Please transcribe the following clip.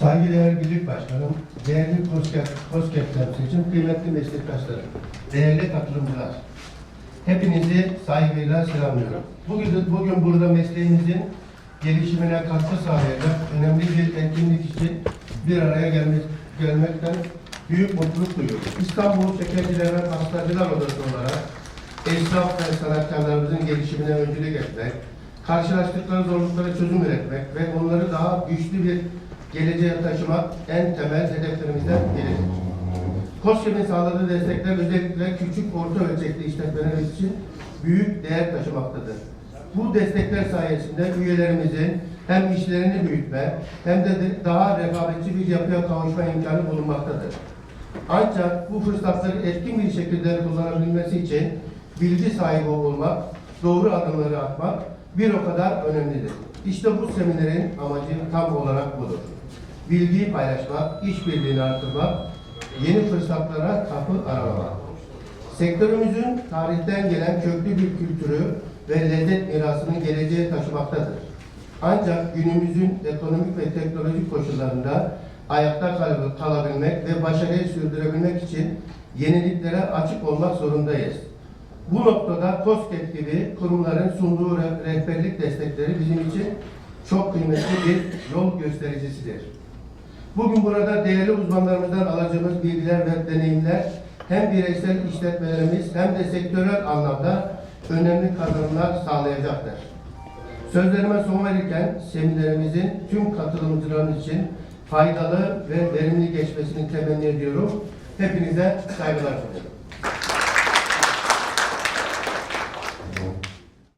Saygıdeğer Birlik Başkanım, değerli COSGAP, temsilcim, kıymetli meslektaşlarım, değerli katılımcılar. Hepinizi saygıyla selamlıyorum. Bugün, bugün burada mesleğimizin gelişimine katkı sağlayacak önemli bir etkinlik için bir araya gelmek, gelmekten büyük mutluluk duyuyorum. İstanbul Şekerciler ve Pastacılar Odası olarak esnaf ve sanatkarlarımızın gelişimine öncülük etmek, karşılaştıkları zorluklara çözüm üretmek ve onları daha güçlü bir geleceğe taşımak en temel hedeflerimizden biridir. COSGAP'in sağladığı destekler özellikle küçük orta ölçekli işletmelerimiz için büyük değer taşımaktadır. Bu destekler sayesinde üyelerimizin hem işlerini büyütme hem de daha rekabetçi bir yapıya kavuşma imkanı bulunmaktadır. Ancak bu fırsatları etkin bir şekilde kullanabilmesi için bilgi sahibi olmak, doğru adımları atmak bir o kadar önemlidir. İşte bu seminerin amacı tam olarak budur. Bilgiyi paylaşmak, işbirliğini artırmak, yeni fırsatlara kapı aralamak. Sektörümüzün tarihten gelen köklü bir kültürü ve lezzet mirasını geleceğe taşımaktadır. Ancak günümüzün ekonomik ve teknolojik koşullarında ayakta kal- kalabilmek ve başarıyı sürdürebilmek için yeniliklere açık olmak zorundayız. Bu noktada COSGAP gibi kurumların sunduğu re- rehberlik destekleri bizim için çok kıymetli bir yol göstericisidir. Bugün burada değerli uzmanlarımızdan alacağımız bilgiler ve deneyimler hem bireysel işletmelerimiz hem de sektörel anlamda önemli kazanımlar sağlayacaktır. Sözlerime son verirken seminerimizin tüm katılımcıların için faydalı ve verimli geçmesini temenni ediyorum. Hepinize saygılar sunuyorum.